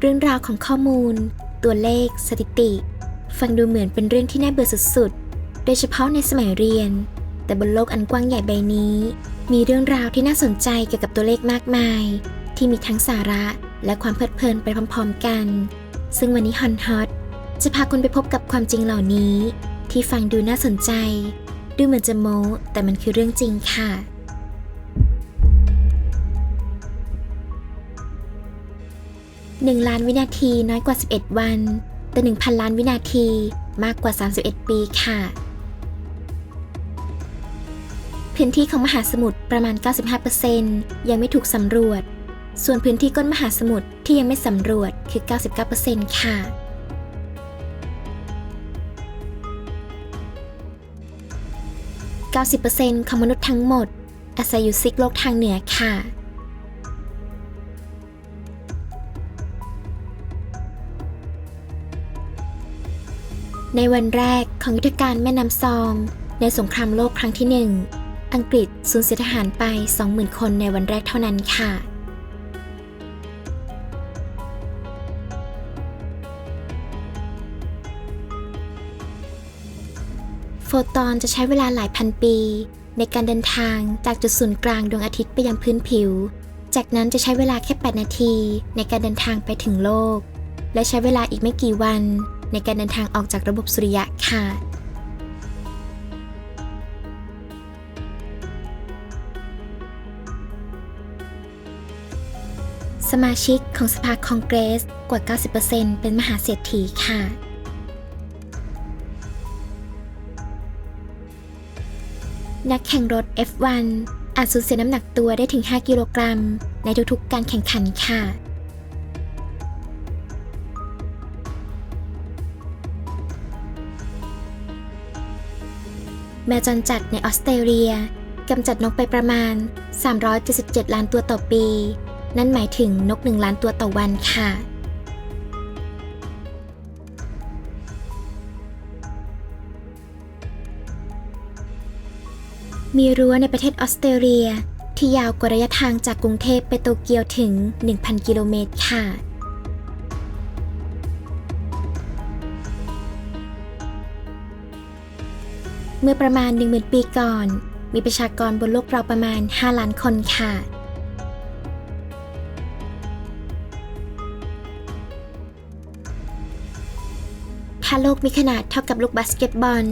เรื่องราวของข้อมูล ตัวเลข สถิติ ฟังดูเหมือนเป็นเรื่องที่น่าเบื่อสุดๆ โดยเฉพาะในสมัยเรียน แต่บนโลกอันกว้างใหญ่ใบนี้ มีเรื่องราวที่น่าสนใจเกี่ยวกับตัวเลขมากมาย ที่มีทั้งสาระและความเพลิดเพลินไปพร้อมๆกัน ซึ่งวันนี้ฮอนฮอตจะพาคุณไปพบกับความจริงเหล่านี้ ที่ฟังดูน่าสนใจ ดูเหมือนจะโม้แต่มันคือเรื่องจริงค่ะ 1 ล้านวินาทีน้อยกว่า 11 วัน แต่ 1,000 ล้านวินาทีมากกว่า 31 ปีค่ะ พื้นที่ของมหาสมุทรประมาณ 95%ยังไม่ถูกสำรวจ ส่วนพื้นที่ก้นมหาสมุทรที่ยังไม่สำรวจคือ 99%ค่ะ90%ของมนุษย์ทั้งหมด อาศัยอยู่ซีกโลกทางเหนือค่ะ ในวันแรกของยุทธการแม่น้ำซอง ในสงครามโลกครั้งที่หนึ่งอังกฤษสูญเสียทหารไป 20,000 คนในวันแรกเท่านั้นค่ะ โฟตอนจะใช้เวลาหลายพันปี ในการเดินทางจากจุดศูนย์กลางดวงอาทิตย์ไปยังพื้นผิว จากนั้นจะใช้เวลาแค่ 8 นาที ในการเดินทางไปถึงโลก และใช้เวลาอีกไม่กี่วัน ในการเดินทางออกจากระบบสุริยะค่ะสมาชิกของสภาคองเกรสกว่า 90%เป็นมหาเศรษฐีค่ะ นักแข่งรถ F1 อาจสูญเสียน้ำหนักตัวได้ถึง 5 กิโลกรัม ในทุกๆการแข่งขันค่ะ แมวจรจัดในออสเตรเลียกำจัดนกไปประมาณ 377 ล้านตัวต่อปี นั่นหมายถึงนก 1 ล้านตัวต่อวันค่ะ มีรั้วในประเทศออสเตรเลียที่ยาวกว่าระยะทางจากกรุงเทพไปโตเกียวถึง 1,000 กิโลเมตรค่ะ เมื่อประมาณ 10,000 ปีก่อน มีประชากรบนโลกเราประมาณ 5 ล้านคนค่ะ ถ้าโลกมีขนาดเท่ากับลูกบาสเกตบอล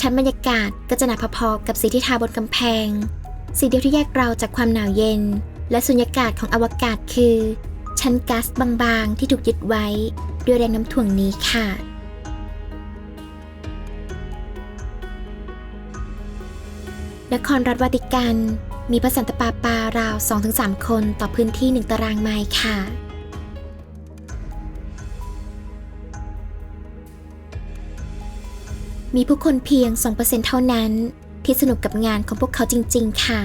ชั้นบรรยากาศก็จะหนาพอๆกับสีที่ทาบนกำแพง สีเดียวที่แยกเราจากความหนาวเย็น และสุญญากาศของอวกาศคือ ชั้นก๊าซบางๆที่ถูกยึดไว้ด้วยแรงน้ำถ่วงนี้ค่ะ นครรัฐวาติกัน มีพระสันตะปาปาราว 2-3 คนต่อพื้นที่ 1 ตารางไมล์ค่ะ มีผู้คนเพียง 2%เท่านั้น ที่สนุกกับงานของพวกเขาจริง ๆ ค่ะ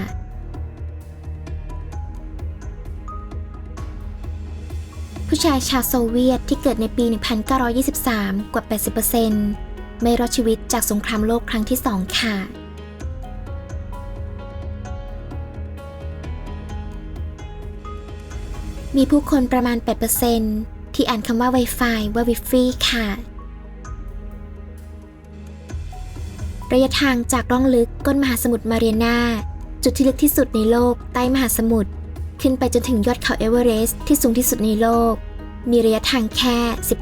ผู้ชายชาวโซเวียตที่เกิดในปี 1923 กว่า 80%ไม่รอดชีวิตจากสงครามโลกครั้งที่2ค่ะ มีผู้คนประมาณ 8%ที่อ่านคำว่า Wi-Fi ว่า Wi-Fi ค่ะ ระยะทางจากร่องลึกก้นมหาสมุทรมาเรียนา จุดที่ลึกที่สุดในโลกใต้มหาสมุทรขึ้นไปจนถึงยอดเขาเอเวอเรสต์ที่สูงที่สุดในโลก มีระยะทางแค่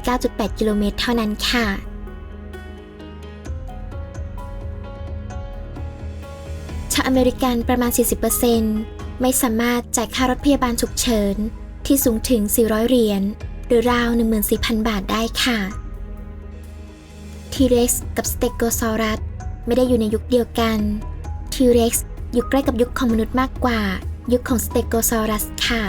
19.8 กิโลเมตรเท่านั้นค่ะ ชาวอเมริกันประมาณ 40%ไม่สามารถจ่ายค่ารถพยาบาลฉุกเฉิน ที่สูงถึง 400 เหรียญหรือราว 14,000 บาทได้ค่ะ ทีเร็กซ์กับสเตโกซอรัสไม่ได้อยู่ในยุคเดียวกัน ทีเร็กซ์อยู่ใกล้กับยุคของมนุษย์มากกว่า ยุคของสเตโกซอรัสค่ะ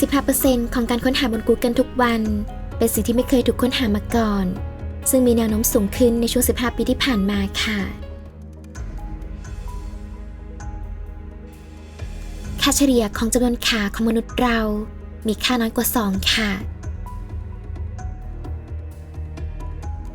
15%ของการค้นหาบน Google ทุกวัน เป็นสิ่งที่ไม่เคยถูกค้นหามาก่อน ซึ่งมีแนวโน้มสูงขึ้นในช่วง 15 ปีที่ผ่านมาค่ะ ค่าเฉลี่ยของจำนวนขาของมนุษย์เรา มีค่าน้อยกว่า 2 ค่ะ